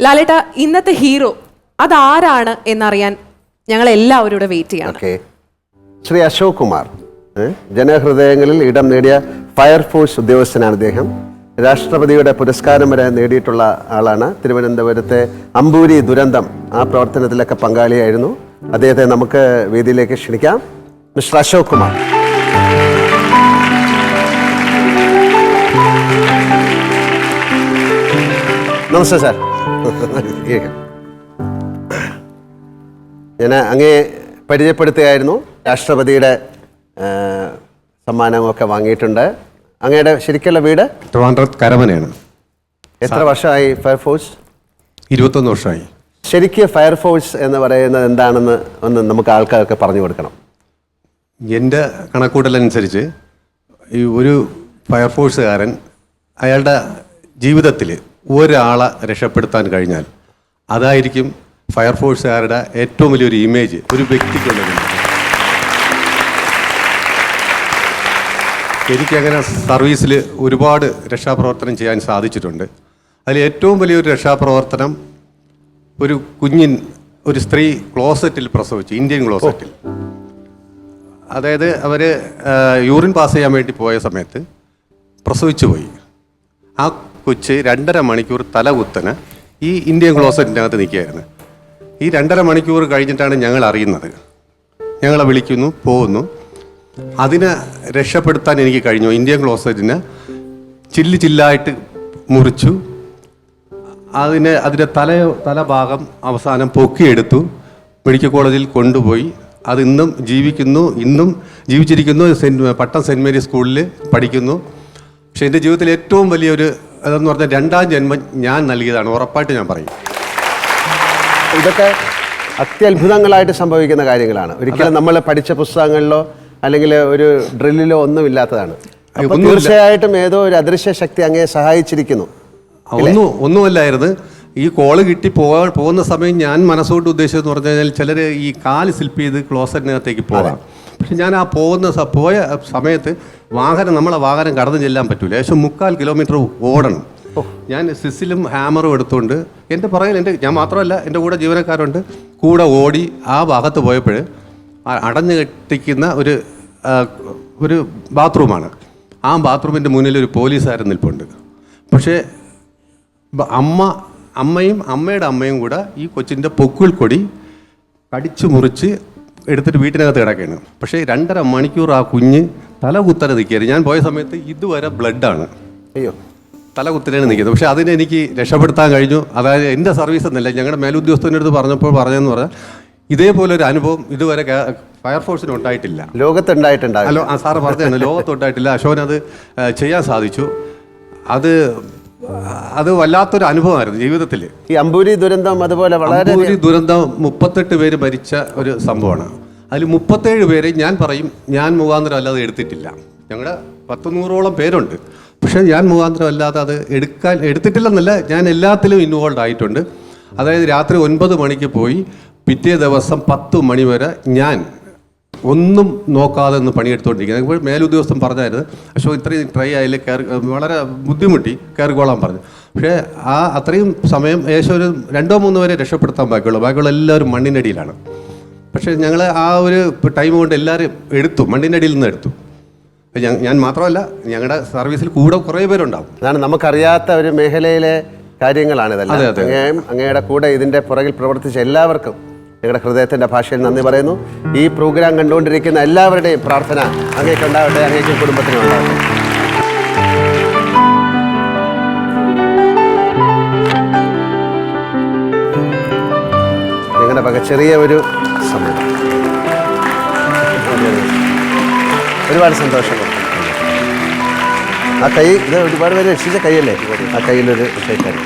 ലാലേട്ട ഇന്നത്തെ ഹീറോ അതാരാണ് എന്നറിയാൻ ഞങ്ങൾ എല്ലാവരും ഇവിടെ വെയിറ്റ് ചെയ്യാം ഓക്കെ. ശ്രീ അശോക് കുമാർ? ജനഹൃദയങ്ങളിൽ ഇടം നേടിയ ഫയർഫോഴ്സ് ഉദ്യോഗസ്ഥനാണ് അദ്ദേഹം രാഷ്ട്രപതിയുടെ പുരസ്കാരം വരെ നേടിയിട്ടുള്ള ആളാണ്. തിരുവനന്തപുരത്തെ അമ്പൂരി ദുരന്തം ആ പ്രവർത്തനത്തിലൊക്കെ പങ്കാളിയായിരുന്നു. അദ്ദേഹത്തെ നമുക്ക് വേദിയിലേക്ക് ക്ഷണിക്കാം. മിസ്റ്റർ അശോക് കുമാർ നമസ്തേ സാർ. ഞാൻ അങ്ങേ പരിചയപ്പെടുത്തുകയായിരുന്നു. രാഷ്ട്രപതിയുടെ സമ്മാനമൊക്കെ വാങ്ങിയിട്ടുണ്ട്. അങ്ങയുടെ ശരിക്കുള്ള വീട്? ട്രിവാൻഡ്രത്ത് കരമനയാണ്. എത്ര വർഷമായി ഫയർഫോഴ്സ് ഇരുപത്തൊന്ന് വർഷമായി. ശരിക്ക് ഫയർഫോഴ്സ് എന്ന് പറയുന്നത് എന്താണെന്ന് ഒന്ന് നമുക്ക് ആൾക്കാർക്ക് പറഞ്ഞു കൊടുക്കണം. എന്റെ കണക്കൂട്ടലനുസരിച്ച് ഈ ഒരു ഫയർഫോഴ്സുകാരൻ അയാളുടെ ജീവിതത്തിൽ ഒരാളെ രക്ഷപ്പെടുത്താൻ കഴിഞ്ഞാൽ അതായിരിക്കും ഫയർഫോഴ്സുകാരുടെ ഏറ്റവും വലിയൊരു ഇമേജ് ഒരു വ്യക്തിക്കുള്ളത് എനിക്കങ്ങനെ സർവീസിൽ ഒരുപാട് രക്ഷാപ്രവർത്തനം ചെയ്യാൻ സാധിച്ചിട്ടുണ്ട്. അതിൽ ഏറ്റവും വലിയൊരു രക്ഷാപ്രവർത്തനം ഒരു കുഞ്ഞിൻ ഒരു സ്ത്രീ ക്ലോസറ്റിൽ പ്രസവിച്ചു ഇന്ത്യൻ ക്ലോസറ്റിൽ അതായത് അവർ യൂറിൻ പാസ് ചെയ്യാൻ വേണ്ടി പോയ സമയത്ത് പ്രസവിച്ചു പോയി ആ കൊച്ച് രണ്ടര മണിക്കൂർ തലകുത്തന് ഈ ഇന്ത്യൻ ക്ലോസറ്റിന്റെ അകത്ത് നിൽക്കുകയായിരുന്നു. ഈ രണ്ടര മണിക്കൂർ കഴിഞ്ഞിട്ടാണ് ഞങ്ങൾ അറിയുന്നത്. ഞങ്ങളെ വിളിക്കുന്നു പോകുന്നു അതിനെ രക്ഷപ്പെടുത്താൻ എനിക്ക് കഴിഞ്ഞു. ഇന്ത്യൻ ക്ലോസറ്റിന് ചില്ല് ചില്ലായിട്ട് മുറിച്ചു. അതിനെ അതിന്റെ തല തലഭാഗം അവസാനം പൊക്കിയെടുത്തു. മെഡിക്കൽ കോളേജിൽ കൊണ്ടുപോയി. അത് ഇന്നും ജീവിക്കുന്നു ഇന്നും ജീവിച്ചിരിക്കുന്നു. സെന്റ് പട്ടം സെന്റ് മേരി സ്കൂളിൽ പഠിക്കുന്നു. പക്ഷേ എന്റെ ജീവിതത്തിൽ ഏറ്റവും വലിയൊരു അതെന്ന് പറഞ്ഞാൽ രണ്ടാം ജന്മം ഞാൻ നൽകിയതാണ്. ഉറപ്പായിട്ട് ഞാൻ പറയും. ഇതൊക്കെ അത്യത്ഭുതങ്ങളായിട്ട് സംഭവിക്കുന്ന കാര്യങ്ങളാണ്. ഒരിക്കലും നമ്മൾ പഠിച്ച പുസ്തകങ്ങളിലോ അല്ലെങ്കിൽ ഒരു ഡ്രില്ലിലോ ഒന്നും ഇല്ലാത്തതാണ്. തീർച്ചയായിട്ടും ഏതോ ഒരു അദൃശ്യ ശക്തി അങ്ങേ സഹായിച്ചിരിക്കുന്നു. ഒന്നും ഒന്നുമല്ലായിരുന്നു. ഈ കോൾ കിട്ടി പോകാ പോകുന്ന സമയം ഞാൻ മനസ്സോട്ട് ഉദ്ദേശിച്ചതെന്ന് പറഞ്ഞു കഴിഞ്ഞാൽ ചിലർ ഈ കാൽ സ്ലിപ്പ് ചെയ്ത് ക്ലോസറ്റിനകത്തേക്ക് പോകാം. പക്ഷെ ഞാൻ ആ പോകുന്ന സ- പോയ സമയത്ത് വാഹനം നമ്മളെ വാഹനം കടന്നു ചെല്ലാൻ പറ്റൂല. ഏകദേശം മുക്കാൽ കിലോമീറ്റർ ഓടണം. ഞാൻ സിസിലും ഹാമറും എടുത്തുകൊണ്ട് എന്റെ പുറകിൽ എന്റെ ഞാൻ മാത്രമല്ല എന്റെ കൂടെ ജീവനക്കാരുണ്ട്. കൂടെ ഓടി ആ ഭാഗത്ത് പോയപ്പോൾ അടഞ്ഞു കെട്ടിക്കുന്ന ഒരു ഒരു ബാത്റൂമാണ്. ആ ബാത്റൂമിന്റെ മുന്നിൽ ഒരു പോലീസുകാരൻ നിൽപ്പുണ്ട്. പക്ഷേ അമ്മ അമ്മയും അമ്മയുടെ അമ്മയും കൂടെ ഈ കൊച്ചിന്റെ പൊക്കിൾ കൊടി കടിച്ചു മുറിച്ച് എടുത്തിട്ട് വീട്ടിനകത്ത് കിടക്കുകയാണ്. പക്ഷേ രണ്ടര മണിക്കൂർ ആ കുഞ്ഞ് തല കുത്തനെ നിൽക്കുകയാണ് ഞാൻ പോയ സമയത്ത് ഇതുവരെ ബ്ലഡാണ്. അയ്യോ. തല കുത്തനെയാണ് നിൽക്കുന്നത്. പക്ഷേ അതിനെ എനിക്ക് രക്ഷപ്പെടുത്താൻ കഴിഞ്ഞു. അതായത് എന്റെ സർവീസ് എന്നല്ല ഞങ്ങളുടെ മേലുദ്യോഗസ്ഥന്റെ അടുത്ത് പറഞ്ഞപ്പോൾ പറഞ്ഞതെന്ന് പറഞ്ഞാൽ ഇതേപോലെ ഒരു അനുഭവം ഇതുവരെ ഫയർഫോഴ്സിന് ഉണ്ടായിട്ടില്ല. ലോകത്തുണ്ടായിട്ടുണ്ടാകും ഹലോ ആ സാറ് പറഞ്ഞതാണ് ലോകത്തുണ്ടായിട്ടില്ല. അശോകൻ അത് ചെയ്യാൻ സാധിച്ചു. അത് അത് വല്ലാത്തൊരു അനുഭവമായിരുന്നു ജീവിതത്തിൽ ഈ അമ്പൂരി ദുരന്തം അതുപോലെ വളരെ ഒരു ദുരന്തം മുപ്പത്തെട്ട് പേര് മരിച്ച ഒരു സംഭവമാണ്. അതിൽ മുപ്പത്തേഴ് പേര് ഞാൻ പറയും ഞാൻ മുഖാന്തരം അല്ലാതെ എടുത്തിട്ടില്ല. ഞങ്ങളുടെ പത്തുനൂറോളം പേരുണ്ട്. പക്ഷേ ഞാൻ മുഖാന്തരം അല്ലാതെ അത് എടുക്കാൻ എടുത്തിട്ടില്ലെന്നല്ല ഞാൻ എല്ലാത്തിലും ഇൻവോൾവ് ആയിട്ടുണ്ട്. അതായത് രാത്രി ഒൻപത് മണിക്ക് പോയി പിറ്റേ ദിവസം പത്ത് മണി വരെ ഞാൻ ഒന്നും നോക്കാതെ ഒന്ന് പണിയെടുത്തുകൊണ്ടിരിക്കുന്നത്. ഇപ്പോൾ മേലുദ്യോഗസ്ഥൻ പറഞ്ഞായിരുന്നു പക്ഷേ ഇത്രയും ട്രൈ ആയില്ല കയറി വളരെ ബുദ്ധിമുട്ടി കയറിക്കോളാൻ പറഞ്ഞു. പക്ഷേ ആ അത്രയും സമയം ഏകദേശം ഒരു രണ്ടോ മൂന്നോ വരെ രക്ഷപ്പെടുത്താൻ ബാക്കിയുള്ളൂ. ബാക്കിയുള്ള എല്ലാവരും മണ്ണിനടിയിലാണ്. പക്ഷേ ഞങ്ങൾ ആ ഒരു ടൈം കൊണ്ട് എല്ലാവരും എടുത്തു മണ്ണിനടിയിൽ നിന്ന് എടുത്തു. ഞാൻ- മാത്രമല്ല ഞങ്ങളുടെ സർവീസിൽ കൂടെ കുറേ പേരുണ്ടാവും. അതാണ് നമുക്കറിയാത്ത ഒരു മേഖലയിലെ കാര്യങ്ങളാണ് ഇതെല്ലാം. അങ്ങയുടെ കൂടെ ഇതിന്റെ പുറകിൽ പ്രവർത്തിച്ച എല്ലാവർക്കും ഞങ്ങളുടെ ഹൃദയത്തിന്റെ ഭാഷയിൽ നന്ദി പറയുന്നു. ഈ പ്രോഗ്രാം കണ്ടുകൊണ്ടിരിക്കുന്ന എല്ലാവരുടെയും പ്രാർത്ഥന അങ്ങേക്ക് ഉണ്ടാവട്ടെ അങ്ങേക്കും കുടുംബത്തിനും ഉണ്ടാവട്ടെ ഞങ്ങളുടെ വക ചെറിയ ഒരു സമയം ഒരുപാട് സന്തോഷം. ആ കൈ ഇത് ഒരുപാട് പേര് രക്ഷിച്ച കൈയല്ലേ? ആ കയ്യിലൊരു ഷേക്കാണ്